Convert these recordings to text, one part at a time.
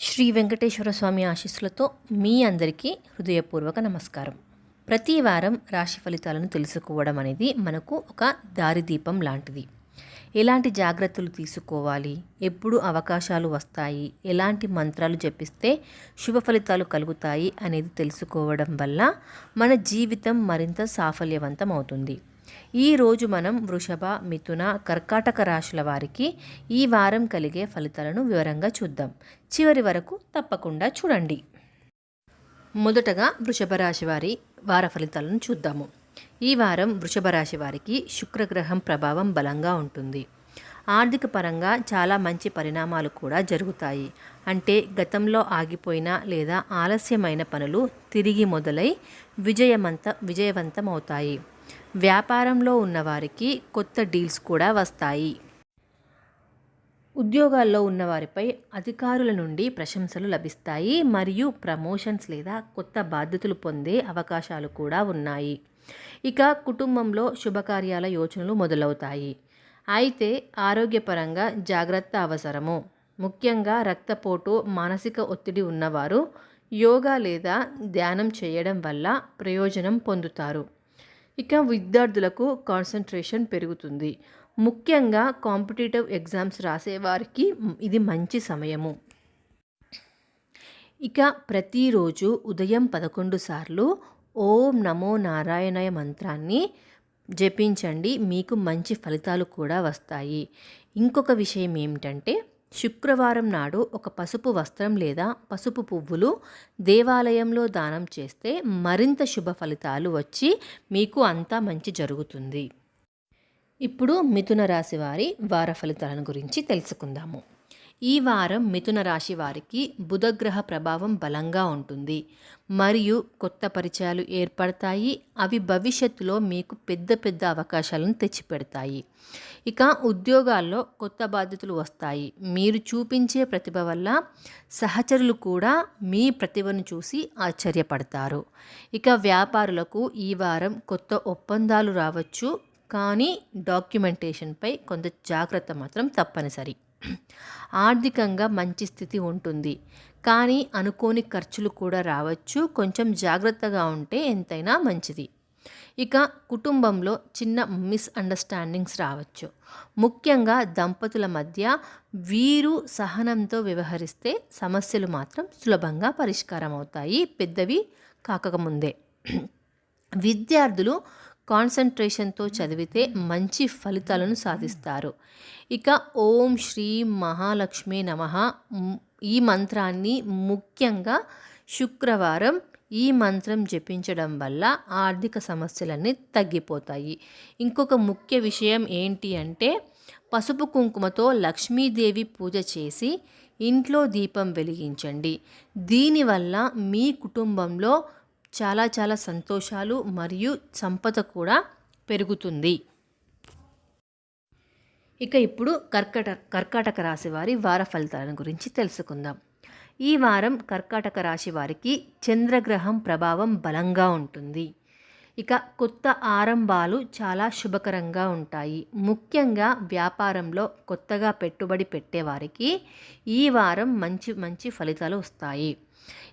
శ్రీ వెంకటేశ్వర స్వామి ఆశీస్సులతో మీ అందరికీ హృదయపూర్వక నమస్కారం. ప్రతి వారం రాశి ఫలితాలను తెలుసుకోవడం అనేది మనకు ఒక దారిదీపం లాంటిది. ఎలాంటి జాగ్రత్తలు తీసుకోవాలి? ఎప్పుడు అవకాశాలు వస్తాయి? ఎలాంటి మంత్రాలు జపిస్తే శుభ ఫలితాలు కలుగుతాయి అనేది తెలుసుకోవడం వల్ల మన జీవితం మరింత సాఫల్యవంతం అవుతుంది ఈరోజు మనం వృషభ మిథున కర్కాటక రాశుల వారికి ఈ వారం కలిగే ఫలితాలను వివరంగా చూద్దాం. చివరి వరకు తప్పకుండా చూడండి. మొదటగా వృషభ రాశి వారి వార ఫలితాలను చూద్దాము. ఈ వారం వృషభ రాశి వారికి శుక్రగ్రహం ప్రభావం బలంగా ఉంటుంది. ఆర్థిక పరంగా చాలా మంచి పరిణామాలు కూడా జరుగుతాయి. అంటే గతంలో ఆగిపోయిన లేదా ఆలస్యమైన పనులు తిరిగి మొదలై విజయమంత విజయవంతం అవుతాయి వ్యాపారంలో ఉన్నవారికి కొత్త డీల్స్ కూడా వస్తాయి. ఉద్యోగాల్లో ఉన్నవారిపై అధికారుల నుండి ప్రశంసలు లభిస్తాయి. మరియు ప్రమోషన్స్ లేదా కొత్త బాధ్యతలు పొందే అవకాశాలు కూడా ఉన్నాయి. ఇక కుటుంబంలో శుభకార్యాల యోచనలు మొదలవుతాయి. అయితే ఆరోగ్యపరంగా జాగ్రత్త అవసరము. ముఖ్యంగా రక్తపోటు మానసిక ఒత్తిడి ఉన్నవారు యోగా లేదా ధ్యానం చేయడం వల్ల ప్రయోజనం పొందుతారు. ఇక విద్యార్థులకు కాన్సన్ట్రేషన్ పెరుగుతుంది. ముఖ్యంగా కాంపిటేటివ్ ఎగ్జామ్స్ రాసేవారికి ఇది మంచి సమయము. ఇక ప్రతిరోజు ఉదయం పదకొండు సార్లు ఓం నమో నారాయణయ మంత్రాన్ని జపించండి మీకు మంచి ఫలితాలు కూడా వస్తాయి. ఇంకొక విషయం ఏమిటంటే శుక్రవారం నాడు ఒక పసుపు వస్త్రం లేదా పసుపు పువ్వులు దేవాలయంలో దానం చేస్తే మరింత శుభ ఫలితాలు వచ్చి మీకు అంతా మంచి జరుగుతుంది. ఇప్పుడు మిథున రాశి వారి వార ఫలితాలను గురించి తెలుసుకుందాము. ఈ వారం మిథున రాశి వారికి బుధగ్రహ ప్రభావం బలంగా ఉంటుంది. మరియు కొత్త పరిచయాలు ఏర్పడతాయి. అవి భవిష్యత్తులో మీకు పెద్ద పెద్ద అవకాశాలను తెచ్చిపెడతాయి. ఇక ఉద్యోగాల్లో కొత్త బాధ్యతలు వస్తాయి. మీరు చూపించే ప్రతిభ వల్ల సహచరులు కూడా మీ ప్రతిభను చూసి ఆశ్చర్యపడతారు. ఇక వ్యాపారులకు ఈ వారం కొత్త ఒప్పందాలు రావచ్చు. కానీ డాక్యుమెంటేషన్పై కొంత జాగ్రత్త మాత్రం తప్పనిసరి. ఆర్థికంగా మంచి స్థితి ఉంటుంది. కానీ అనుకోని ఖర్చులు కూడా రావచ్చు. కొంచెం జాగ్రత్తగా ఉంటే ఎంతైనా మంచిది. ఇక కుటుంబంలో చిన్న మిస్అండర్స్టాండింగ్స్ రావచ్చు. ముఖ్యంగా దంపతుల మధ్య వీరు సహనంతో వ్యవహరిస్తే సమస్యలు మాత్రం సులభంగా పరిష్కారం అవుతాయి పెద్దవి కాకముందే. విద్యార్థులు కాన్సన్ట్రేషన్తో చదివితే మంచి ఫలితాలను సాధిస్తారు. ఇక ఓం శ్రీ మహాలక్ష్మి నమ. ఈ మంత్రాన్ని ముఖ్యంగా శుక్రవారం ఈ మంత్రం జపించడం వల్ల ఆర్థిక సమస్యలన్నీ తగ్గిపోతాయి. ఇంకొక ముఖ్య విషయం ఏంటి అంటే పసుపు కుంకుమతో లక్ష్మీదేవి పూజ చేసి ఇంట్లో దీపం వెలిగించండి. దీనివల్ల మీ కుటుంబంలో చాలా చాలా సంతోషాలు మరియు సంపద కూడా పెరుగుతుంది. ఇక ఇప్పుడు కర్కట కర్కాటక రాశి వారి వార ఫలితాలను గురించి తెలుసుకుందాం. ఈ వారం కర్కాటక రాశి వారికి చంద్రగ్రహం ప్రభావం బలంగా ఉంటుంది. ఇక కొత్త ఆరంభాలు చాలా శుభకరంగా ఉంటాయి. ముఖ్యంగా వ్యాపారంలో కొత్తగా పెట్టుబడి పెట్టేవారికి ఈ వారం మంచి మంచి ఫలితాలు వస్తాయి.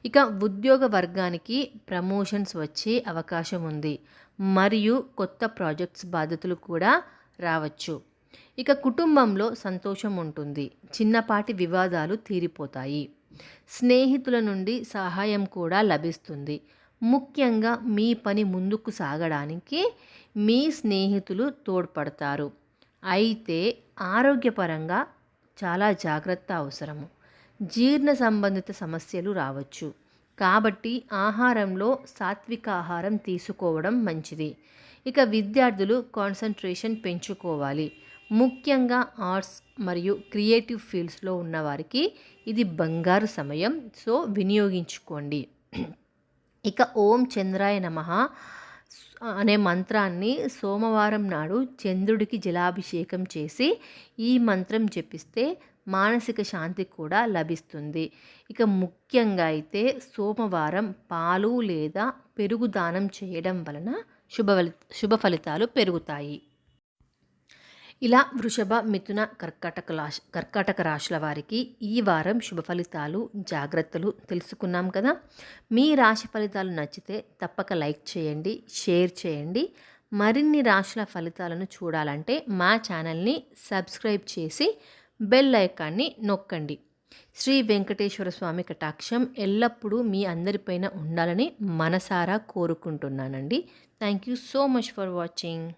ఇక ఉద్యోగ వర్గానికి ప్రమోషన్స్ వచ్చే అవకాశం ఉంది. మరియు కొత్త ప్రాజెక్ట్స్ బాధ్యతలు కూడా రావచ్చు. ఇక కుటుంబంలో సంతోషం ఉంటుంది. చిన్నపాటి వివాదాలు తీరిపోతాయి. స్నేహితుల నుండి సహాయం కూడా లభిస్తుంది. ముఖ్యంగా మీ పని ముందుకు సాగడానికి మీ స్నేహితులు తోడ్పడతారు. అయితే ఆరోగ్యపరంగా చాలా జాగ్రత్త అవసరము. జీర్ణ సంబంధిత సమస్యలు రావచ్చు. కాబట్టి ఆహారంలో సాత్విక ఆహారం తీసుకోవడం మంచిది. ఇక విద్యార్థులు కాన్సన్ట్రేషన్ పెంచుకోవాలి. ముఖ్యంగా ఆర్ట్స్ మరియు క్రియేటివ్ ఫీల్డ్స్లో ఉన్నవారికి ఇది బంగారు సమయం. సో వినియోగించుకోండి. ఇక ఓం చంద్రాయ నమ. అనే మంత్రాన్ని సోమవారం నాడు చంద్రుడికి జలాభిషేకం చేసి ఈ మంత్రం జపిస్తే మానసిక శాంతి కూడా లభిస్తుంది. ఇక ముఖ్యంగా అయితే సోమవారం పాలు లేదా పెరుగు దానం చేయడం వలన శుభ శుభ ఫలితాలు పెరుగుతాయి. ఇలా వృషభ మిథున కర్కాటక రాశి కర్కాటక రాశుల వారికి ఈ వారం శుభ ఫలితాలు జాగ్రత్తలు తెలుసుకున్నాం కదా. మీ రాశి ఫలితాలు నచ్చితే తప్పక లైక్ చేయండి షేర్ చేయండి. మరిన్ని రాశుల ఫలితాలను చూడాలంటే మా ఛానల్ని సబ్స్క్రైబ్ చేసి బెల్ ఐకాన్ని నొక్కండి. శ్రీ వెంకటేశ్వర స్వామి కటాక్షం ఎల్లప్పుడూ మీ అందరిపైన ఉండాలని మనసారా కోరుకుంటున్నానండి. Thank you so much for watching.